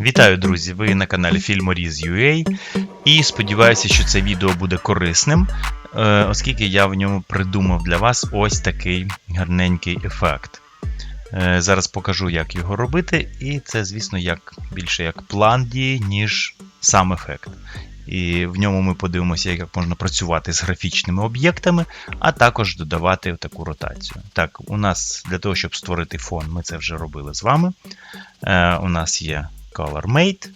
Вітаю, друзі! Ви на каналі Filmoriz.ua і сподіваюся, що це відео буде корисним, е, оскільки я в ньому придумав для вас ось такий гарненький ефект. Е, Зараз покажу, як його робити, і це, звісно, як, більше як план дії, ніж сам ефект. І в ньому ми подивимося, як можна працювати з графічними об'єктами, а також додавати таку ротацію. Так, у нас для того, щоб створити фон, ми це вже робили з вами. Е, У нас є ColorMate.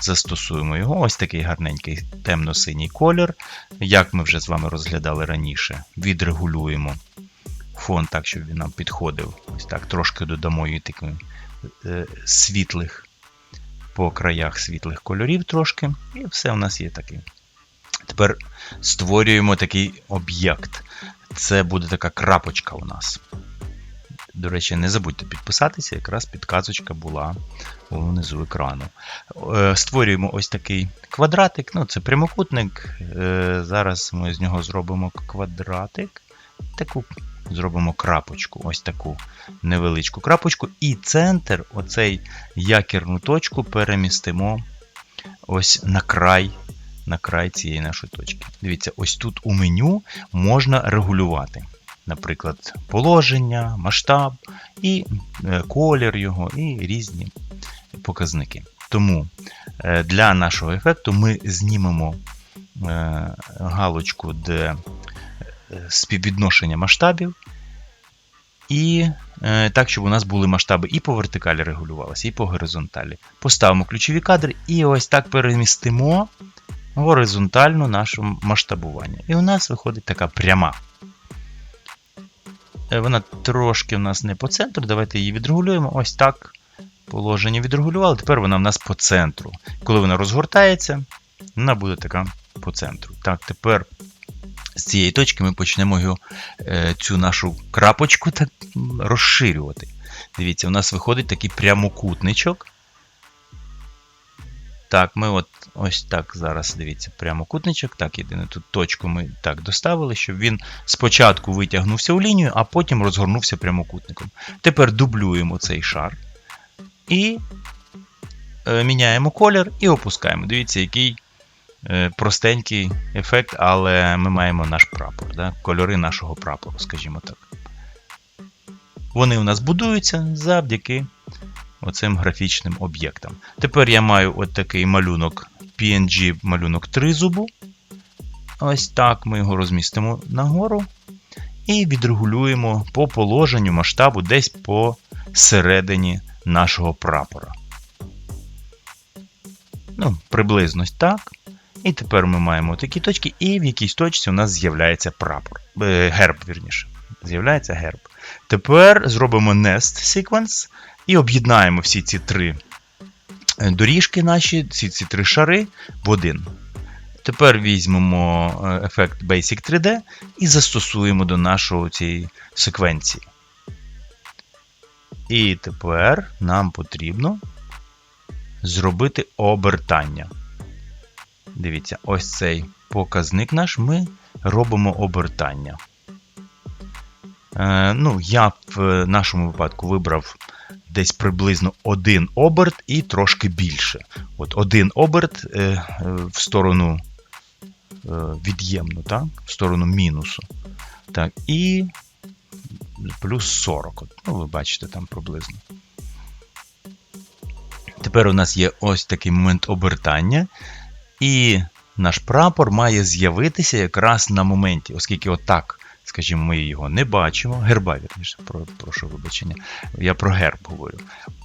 Застосуємо його. Ось такий гарненький темно-синій колір. Як ми вже з вами розглядали раніше, відрегулюємо фон так, щоб він нам підходив. Ось так, трошки додамо її таких е, світлих по краях світлих кольорів трошки. І все у нас є такий. Тепер створюємо такий об'єкт. Це буде така крапочка у нас. До речі, не забудьте підписатися, якраз підказочка була внизу екрану. Е, Створюємо ось такий квадратик. Ну, це прямокутник. Е, Зараз ми з нього зробимо квадратик. Таку зробимо крапочку, ось таку невеличку крапочку. І центр, оцей якірну точку, перемістимо ось на край. На край цієї нашої точки. Дивіться, ось тут у меню можна регулювати наприклад, положення, масштаб, і е, колір його, і різні показники. Тому е, для нашого ефекту ми знімемо е, галочку, де співвідношення масштабів. І так, щоб у нас були масштаби і по вертикалі регулювалися, і по горизонталі. Поставимо ключові кадри і ось так перемістимо горизонтально наше масштабування. І у нас виходить така пряма. Е, Вона трошки в нас не по центру. Давайте її відрегулюємо. Ось так. Положення відрегулювали. Тепер вона в нас по центру. Коли вона розгортається, вона буде така по центру. Так, тепер з цієї точки ми почнемо його, е, цю нашу крапочку так розширювати. Дивіться, у нас виходить такий прямокутничок. Так, ми от ось так зараз дивіться, прямокутничок. Так, єдине тут точку ми так доставили, щоб він спочатку витягнувся у лінію, а потім розгорнувся прямокутником. Тепер дублюємо цей шар і е, міняємо колір і опускаємо. Дивіться, який е, простенький ефект, але ми маємо наш прапор, да? кольори нашого прапору, скажімо так. Вони у нас будуються завдяки оцим графічним об'єктам. Тепер я маю от такий малюнок PNG малюнок тризубу. Ось так ми його розмістимо нагору. І відрегулюємо по положенню масштабу десь по середині нашого прапора. Ну, Приблизно так. І тепер ми маємо такі точки, і в якійсь точці у нас з'являється прапор. Е, герб, вірніше. З'являється герб. Тепер зробимо nest sequence і об'єднаємо всі ці три доріжки наші, всі ці три шари в один. Тепер візьмемо ефект Basic 3D і застосуємо до нашої цієї секвенції. І тепер нам потрібно зробити обертання. Дивіться, ось цей показник наш ми робимо обертання. Е, ну, Я в нашому випадку вибрав десь приблизно один оберт і трошки більше. От Один оберт е, в сторону е, від'ємну, так? в сторону мінусу. Так, І плюс 40. Ну, Ви бачите там приблизно. Тепер у нас є ось такий момент обертання. І наш прапор має з'явитися якраз на моменті, оскільки отак скажімо, ми його не бачимо. Герба, вірніше, прошу вибачення. Я про герб говорю.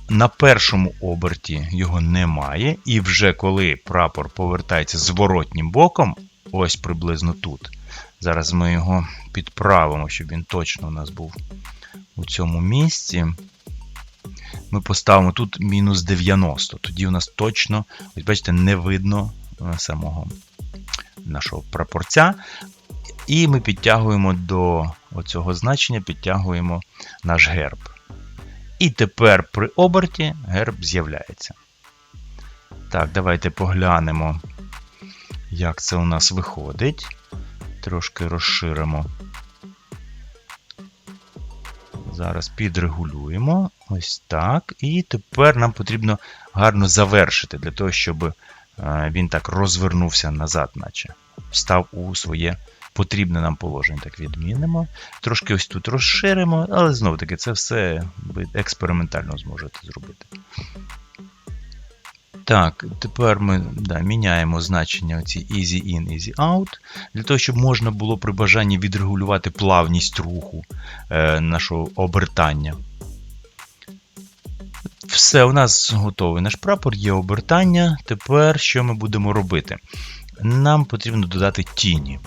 На першому оберті його немає, і вже коли прапор повертається зворотнім боком, ось приблизно тут. Зараз ми його підправимо, щоб він точно у нас був у цьому місці. Ми поставимо тут мінус 90. Тоді у нас точно, ось бачите, не видно е, самого нашого прапорця. І ми підтягуємо до цього значення, підтягуємо наш герб. І тепер при оберті герб з'являється. Так, давайте поглянемо, як це у нас виходить. Трошки розширимо Зараз підрегулюємо. Ось так. І тепер нам потрібно гарно завершити для того, щоб е, він так розвернувся назад, наче став у своє потрібне нам положення. Так відмінимо. Трошки ось тут розширимо, але знову таки це все ви експериментально зможете зробити. Так, тепер ми да, міняємо значення оці easy in, easy out, для того, щоб можна було при бажанні відрегулювати плавність руху е, нашого обертання. Все, у нас готовий наш прапор, є обертання. Тепер що ми будемо робити? Нам потрібно додати тіні.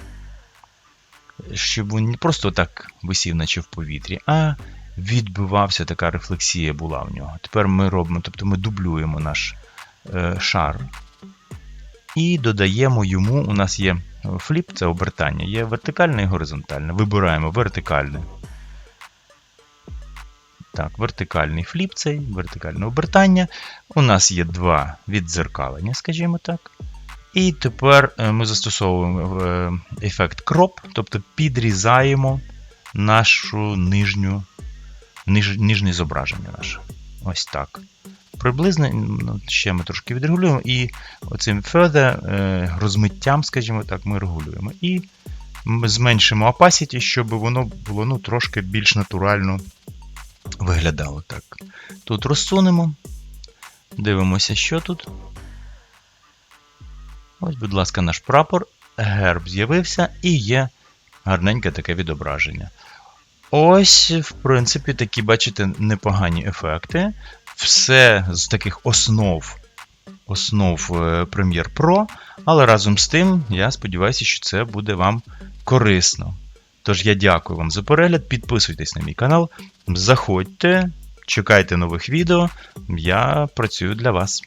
Щоб він не просто так висів, наче в повітрі, а відбивався така рефлексія була в нього. Тепер ми робимо, тобто ми дублюємо наш е, шар і додаємо йому. У нас є фліп, це обертання, є вертикальне і горизонтальне. Вибираємо вертикальне. Так, вертикальний фліп цей, вертикальне обертання. У нас є два віддзеркалення, скажімо так. І тепер е, ми застосовуємо е, ефект crop, тобто підрізаємо нашу нижню, ниж, нижнє зображення наше. Ось так. Приблизно, ну, ще ми трошки відрегулюємо, і оцим further е, розмиттям, скажімо так, ми регулюємо. І зменшимо opacity, щоб воно було ну, трошки більш натурально виглядало так. Тут розсунемо, дивимося, що тут. Ось, будь ласка, наш прапор, герб з'явився і є гарненьке таке відображення. Ось, в принципі, такі, бачите, непогані ефекти. Все з таких основ основ е, Premiere Pro, але разом з тим, я сподіваюся, що це буде вам корисно. Тож я дякую вам за перегляд, підписуйтесь на мій канал, заходьте, чекайте нових відео. Я працюю для вас.